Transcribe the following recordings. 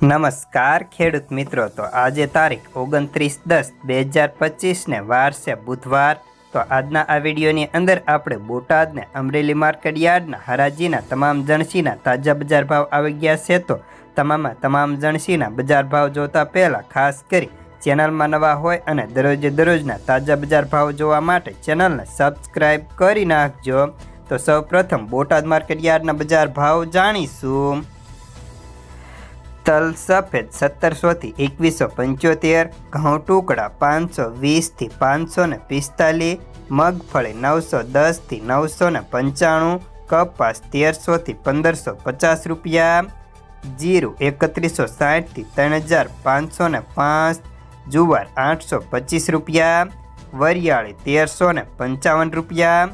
નમસ્કાર, ખેડૂત મિત્રો. તો આજે તારીખ ઓગણત્રીસ દસ બે હજાર પચીસને વાર છે બુધવાર. તો આજના આ વિડીયોની અંદર આપણે બોટાદને અમરેલી માર્કેટ યાર્ડના હરાજીના તમામ જણસીના તાજા બજાર ભાવ આવી ગયા છે. તો તમામમાં તમામ જણસીના બજાર ભાવ જોતા પહેલાં ખાસ કરી ચેનલમાં નવા હોય અને દરરોજે દરરોજના તાજા બજાર ભાવ જોવા માટે ચેનલને સબસ્ક્રાઈબ કરી નાખજો. તો સૌપ્રથમ બોટાદ માર્કેટ યાર્ડના બજાર ભાવ જાણીશું. તલ સફેદ સત્તરસોથી એકવીસો પંચોતેર, ઘઉં ટુકડા પાંચસો વીસથી પાંચસો ને પિસ્તાલીસ, મગફળી નવસો દસથી નવસો ને પંચાણું, કપાસ તેરસોથી પંદરસો પચાસ રૂપિયા, જીરું એકત્રીસો સાઠથી ત્રણ હજાર પાંચસો ને પાંચ, જુવાર આઠસો પચીસ રૂપિયા, વરિયાળી તેરસો ને પંચાવન રૂપિયા,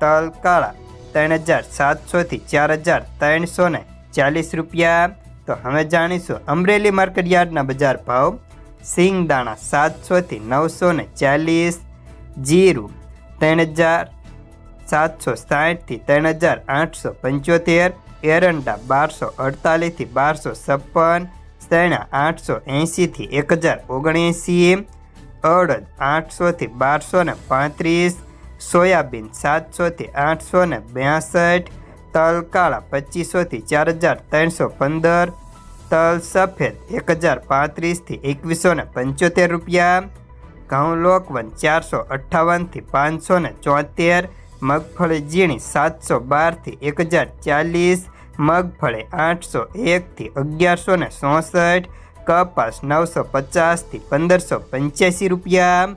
તલ કાળા ત્રણ હજાર સાતસોથી ચાર હજાર ત્રણસો ને ચાલીસ રૂપિયા તો હવે જાણીશું અમરેલી માર્કેટ યાર્ડના બજાર ભાવ. સિંગદાણા સાતસોથી નવસો ને ચાલીસ. જીરું ત્રણ હજાર સાતસો સાઠથી ત્રણ હજાર આઠસો પંચોતેર. એરંડા બારસો અડતાલીસથી બારસો છપ્પન. ચણા આઠસો એંશીથી એક હજાર ઓગણએંસી અડદ આઠસોથી બારસો ને પાંત્રીસ. સોયાબીન સાતસોથી આઠસો ને બ્યાસઠ તલ કાળા પચીસોથી ચાર હજાર ત્રણસો પંદર. તલ સફેદ એક હજાર પાંત્રીસથી એકવીસો ને પંચોતેર રૂપિયા. ઘઉં લોકવન ચારસો અઠ્ઠાવનથી પાંચસો ને ચોતેર. મગફળી ઝીણી સાતસો બારથી એક હજાર ચાલીસ. મગફળી આઠસો એકથી અગિયારસો ને ચોસઠ. કપાસ નવસો પચાસથી પંદરસો પંચ્યાસી રૂપિયા.